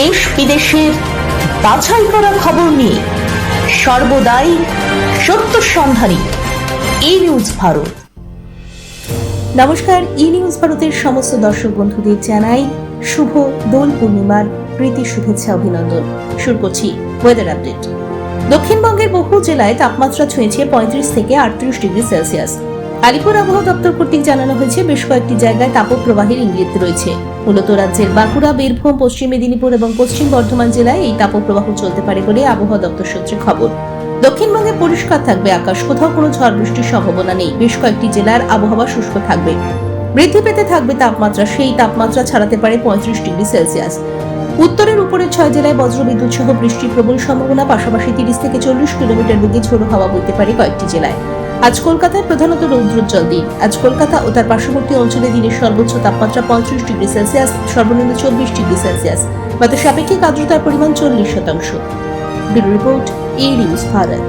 দেশ বিদেশের বাছাই করা খবর নিয়ে সর্বদাই সত্য সন্ধানী ই নিউজ ভারত। নমস্কার ই নিউজ ভারতের সমস্ত দর্শক বন্ধুদের জানাই শুভ দোল পূর্ণিমার প্রীতি, শুভেচ্ছা, অভিনন্দন। শুরু করছি ওয়েদার আপডেট দক্ষিণবঙ্গের বহু জেলায় তাপমাত্রা ছুঁয়েছে পঁয়ত্রিশ থেকে আটত্রিশ ডিগ্রি সেলসিয়াস। আলিপুর আবহাওয়া দপ্তর কর্তৃক জানানো হয়েছে, বেশ কয়েকটি জায়গায় তাপপ্রবাহের ইঙ্গিত রয়েছে। মূলত রাজ্যের বাঁকুড়া, বীরভূম, পশ্চিম মেদিনীপুর এবং পশ্চিম বর্ধমান জেলায় এই তাপপ্রবাহ চলতে পারে বলে আবহাওয়া দপ্তর সূত্রে খবর। দক্ষিণবঙ্গে পরিষ্কার থাকবে আকাশ, কোথাও কোনো ঝড় বৃষ্টির সম্ভাবনা নেই। বেশ কয়েকটি জেলার আবহাওয়া শুষ্ক থাকবে। বৃদ্ধি পেতে থাকবে তাপমাত্রা, সেই তাপমাত্রা ছাড়াতে পারে পঁয়ত্রিশ ডিগ্রি সেলসিয়াস। উত্তরের উপরের ছয় জেলায় বজ্রবিদ্যুৎ সহ বৃষ্টির প্রবল সম্ভাবনা, পাশাপাশি তিরিশ থেকে চল্লিশ কিলোমিটার বেগে ঝোড়ো হাওয়া বইতে পারে কয়েকটি জেলায়। আজ কলকাতায় প্রধানত রৌদ্রোজ্জ্বল দিন। আজ কলকাতা ও তার পার্শ্ববর্তী অঞ্চলে দিনের সর্বোচ্চ তাপমাত্রা পঞ্চাশ ডিগ্রি সেলসিয়াস, সর্বনিম্ন চব্বিশ ডিগ্রি সেলসিয়াস। বাতাস সাপেক্ষিক আর্দ্রতার পরিমাণ চল্লিশ শতাংশ। Report, A news Bharat.